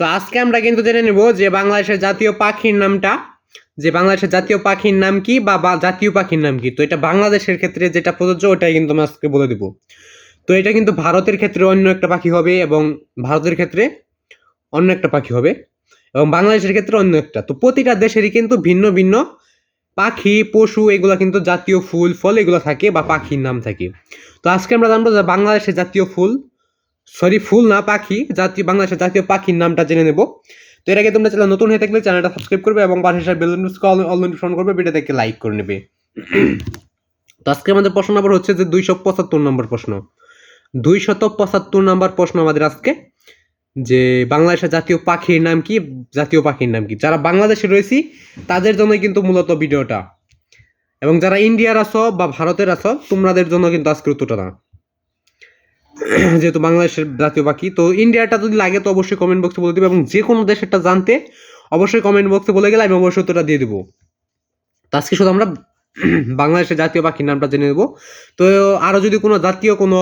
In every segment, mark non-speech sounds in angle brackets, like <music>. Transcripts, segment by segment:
তো আজকে আমরা কিন্তু জেনে নেব যে বাংলাদেশের জাতীয় পাখির নামটা, যে বাংলাদেশের জাতীয় পাখির নাম কি বা জাতীয় পাখির নাম কি? তো এটা বাংলাদেশের ক্ষেত্রে যেটা প্রযোজ্য, ওটাই কিন্তু আমি আজকে বলে দেবো। তো এটা কিন্তু ভারতের ক্ষেত্রে অন্য একটা পাখি হবে এবং ভারতের ক্ষেত্রে অন্য একটা পাখি হবে এবং বাংলাদেশের ক্ষেত্রে অন্য একটা। তো প্রতিটা দেশেরই কিন্তু ভিন্ন ভিন্ন পাখি, পশু, এগুলো কিন্তু জাতীয় ফুল, ফল এগুলো থাকে বা পাখির নাম থাকে। তো আজকে আমরা জানব যে বাংলাদেশের জাতীয় ফুল সরি, ফুল না পাখি জাতীয় বাংলাদেশের জাতীয় পাখির নামটা জেনে নেব। তো এর আগে তোমরা চ্যানেল নতুন হয়ে থাকলে চ্যানেলটা সাবস্ক্রাইব করবে এবং পাশে সাথে বেল অল নোটিফিকেশন করবে ভিডিও দেখে লাইক করে নেবে। তো আজকে আমাদের প্রশ্ন নম্বর হচ্ছে যে দুইশো পঁচাত্তর নম্বর প্রশ্ন। দুইশত পঁচাত্তর নম্বর প্রশ্ন আমাদের আজকে, যে বাংলাদেশের জাতীয় পাখির নাম কি, জাতীয় পাখির নাম কি? যারা বাংলাদেশে রয়েছি, তাদের জন্যই কিন্তু মূলত ভিডিওটা এবং যারা ইন্ডিয়ার আছো বা ভারতের আছো, তোমাদের জন্য কিন্তু আজকের উত্তরটা। না <clears throat> যেহেতু বাংলাদেশের জাতীয় পাখি, তো ইন্ডিয়াটা যদি লাগে তো অবশ্যই কমেন্ট বক্সে বলে দেবে এবং যে কোনো দেশেরটা জানতে অবশ্যই কমেন্ট বক্সে বলে গেলে আমি অবশ্যই উত্তরটা দিয়ে দেবো। তো আজকে শুধু আমরা <clears throat> বাংলাদেশের জাতীয় পাখির নামটা জেনে নেব। তো আরও যদি কোনো জাতীয় কোনো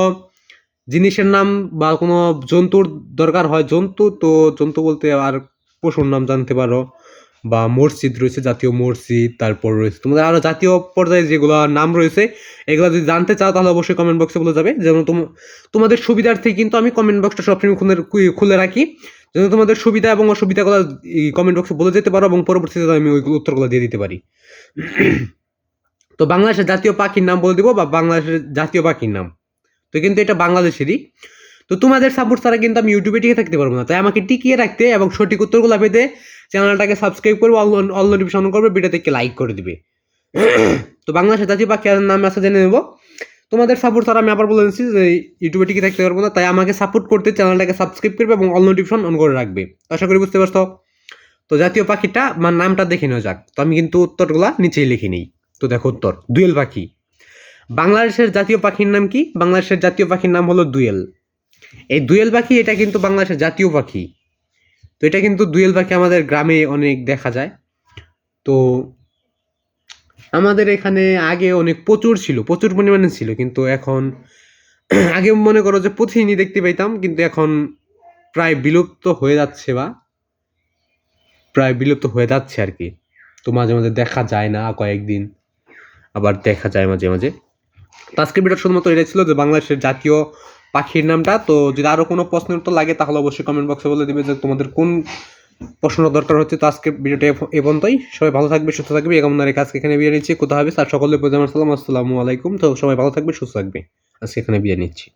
জিনিসের নাম বা কোনো জন্তুর দরকার হয়, জন্তু, তো জন্তু বলতে আর পশুর নাম জানতে পারো। বা মসজিদ রয়েছে, জাতীয় মসজিদ, তারপর রয়েছে তোমাদের আরও জাতীয় পর্যায়ে যেগুলো নাম রয়েছে, এগুলো যদি জানতে চাও তাহলে অবশ্যই কমেন্ট বক্সে বলে যাবে। তোম- তোমাদের সুবিধার্থে কিন্তু আমি কমেন্ট বক্সটা সবসময় খুলে খুলে রাখি। যেন তোমাদের সুবিধা এবং অসুবিধাগুলো কমেন্ট বক্সে বলে যেতে পারো এবং পরবর্তীতে আমি ওই উত্তরগুলো দিয়ে দিতে পারি। তো বাংলাদেশের জাতীয় পাখির নাম বলে দিব বা বাংলাদেশের জাতীয় পাখির নাম। তো কিন্তু এটা বাংলাদেশেরই। তো তোমাদের সাপোর্ট ছাড়া কিন্তু আমি ইউটিউবে টিকে থাকতে পারব না। তাই আমাকে টিকিয়ে রাখতে এবং সঠিক উত্তরগুলো পেতে চ্যানেলটাকে সাবস্ক্রাইব করবে অল নোটিফিকেশন করবে ভিডিও থেকে লাইক করে দিবে। <clears throat> তো বাংলা বাংলাদেশের জাতীয় পাখির নাম আছে জেনে নেব। তোমাদের সাপোর্ট ছাড়া আমি আবার বলে দিচ্ছি যে ইউটিউবে টিকে থাকতে পারব না, তাই আমাকে সাপোর্ট করতে চ্যানেলটাকে সাবস্ক্রাইব করবে এবং অল নোটিফিকেশন অন করে রাখবে। আশা করি বুঝতে পারছ? তো জাতীয় পাখিটা, আমার নামটা দেখে নেওয়া যাক। তো আমি কিন্তু উত্তরগুলা নিচেই লিখে নিই। তো দেখো উত্তর, দুয়েল পাখি। বাংলাদেশের জাতীয় পাখির নাম কি? বাংলাদেশের জাতীয় পাখির নাম হলো দুয়েল। এই দুয়েল পাখি, এটা কিন্তু বাংলাদেশের জাতীয় পাখি। তো এটা কিন্তু দুয়েল পাখি আমাদের গ্রামে অনেক দেখা যায়। তো আমাদের এখানে আগে অনেক প্রচুর ছিল, প্রচুর পরিমাণে ছিল, কিন্তু এখন <clears throat> আগে মনে করো যে প্রতিদিনই দেখতে পাইতাম, কিন্তু এখন প্রায় বিলুপ্ত হয়ে যাচ্ছে বা প্রায় বিলুপ্ত হয়ে যাচ্ছে আর কি। তো মাঝে মাঝে দেখা যায় না কয়েকদিন, আবার দেখা যায় মাঝে মাঝে। তো আজকের ভিডিও শুধুমাত্র এটাই ছিল যে বাংলাদেশের জাতীয় পাখির নামটা। তো যদি আরও কোনো প্রশ্নের উত্তর লাগে, তাহলে অবশ্যই কমেন্ট বক্সে বলে দিবে যে তোমাদের কোন প্রশ্ন দরকার হচ্ছে। তো আজকে ভিডিওটা এ- সবাই ভালো থাকবে, সুস্থ থাকবে। এরকম নারী কাজকে এখানে বিয়ে নিচ্ছি। কোথাও হবে স্যার সকলের প্রতি আমার সালাম আসসালামু আলাইকুম। তো সবাই ভালো থাকবে, সুস্থ থাকবে। আজকে এখানে বিয়ে নিচ্ছি।